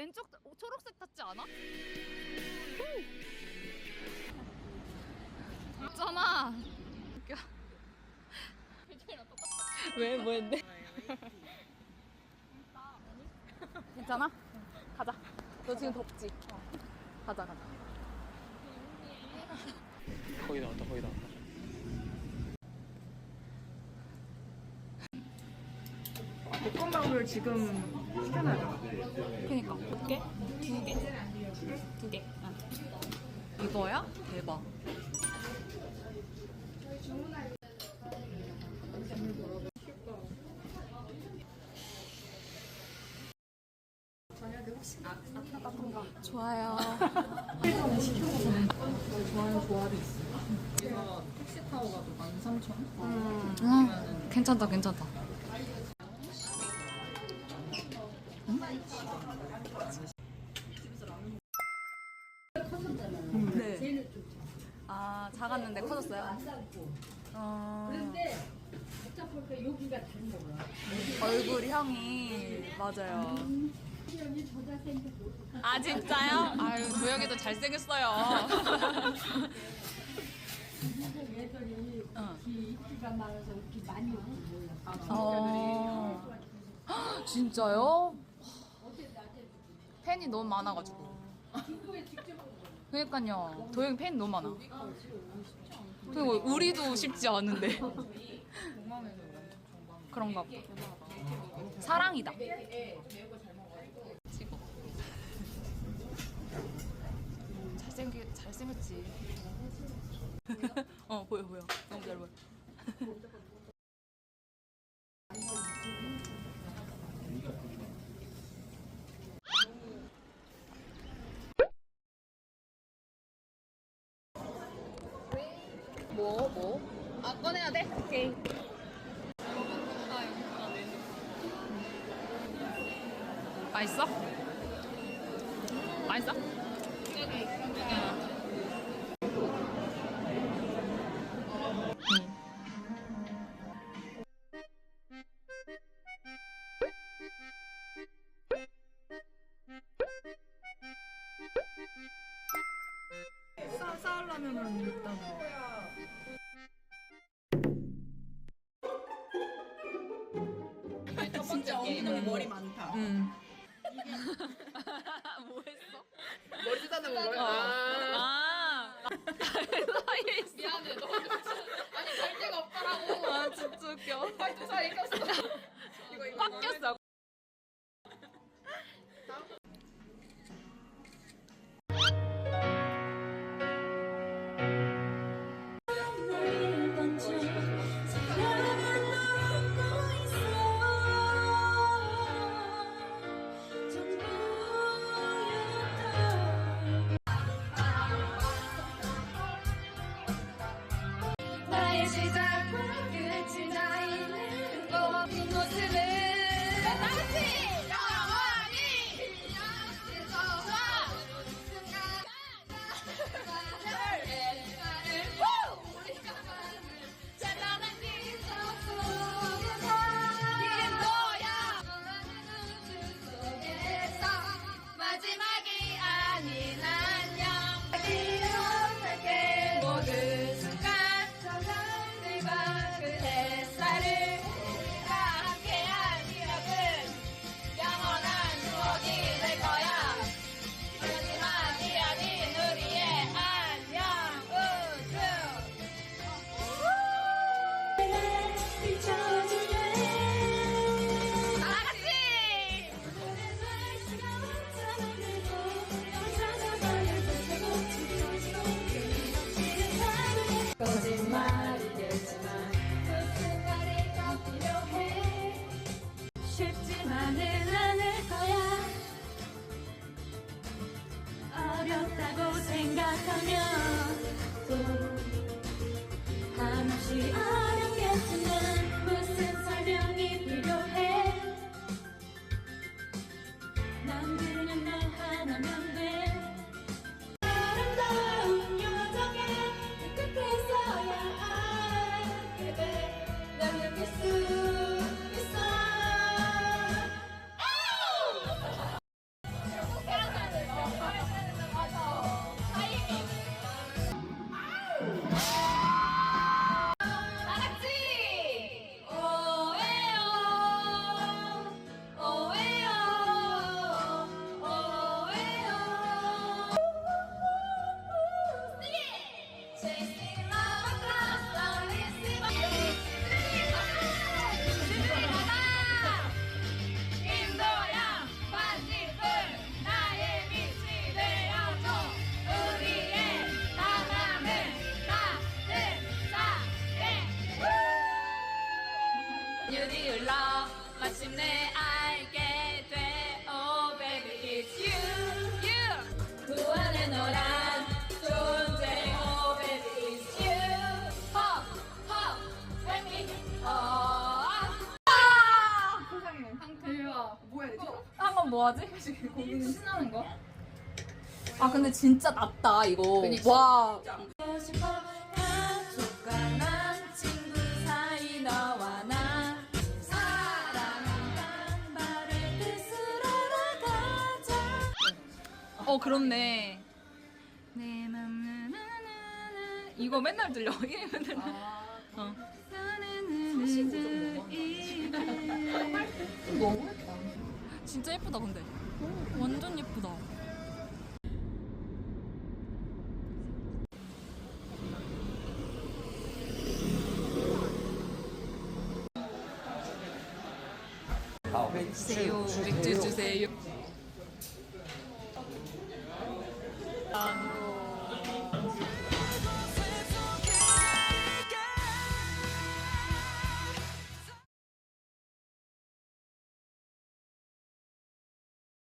왼쪽 어, 초록색 탔지 않아? 있잖아. 웃겨. 왜 뭐했는데? 괜찮아? 가자. 너 지금 덥지? 가자 가자. 거의 나왔다 거의 나왔다 볶음밥을 지금 시켜놔요. 그니까 몇 개? 두 개. 두 개. 응. 이거야? 대박. 좋아요. 좋아요, 조합이 있어요. 택시 타고 가도 13,000원? 음, 괜찮다, 괜찮다. 아, 작았는데 커졌어요. 어, 근데 복잡하니까 여기가 다른 거야. 얼굴 형이 맞아요. 아 진짜요? 아유 도영이도 잘생겼어요. 애들이 어. 기 인기가 많아서 이렇게 많이 오고 몰라. 어. 헉, 진짜요? 팬이 너무 많아가지고. 그러니까요. 도영 팬 너무 많아. 그리고 우리도 쉽지 않은데. 그런가 봐. 사랑이다. 찍어. 잘생기 잘생겼지. 어 보여 보여. 너무 잘 보여. 오케이. 맛있어? 맛있어? 싸, 싸우려면은 일단 엉덩이 머리 많다. 응. 뭐 했어? 머리 쓰다는 거야? 아. 사이에 있어. 미안해, 너. 아니, 갈 데가 없더라고. 아, 진짜 웃겨. 발두 사이에 꼈어. 꽉 꼈어. She's a 시간이 흘러. 마침내 알게 돼 Oh baby. It's you. You. 그 안에 너란 존재 Oh baby. It's you. Hop hop baby oh 대박. 뭐 뭐하지? 고기는 신나는 거? 아 근데 진짜 낫다 이거. 그니까. 와. 싶어 어 그렇네. 내 나나나 이거 맨날 들려. 이게 맨날 들려. 어. 너무 예쁘다. 진짜 예쁘다 근데. 완전 예쁘다. 주세요. 맥주 주세요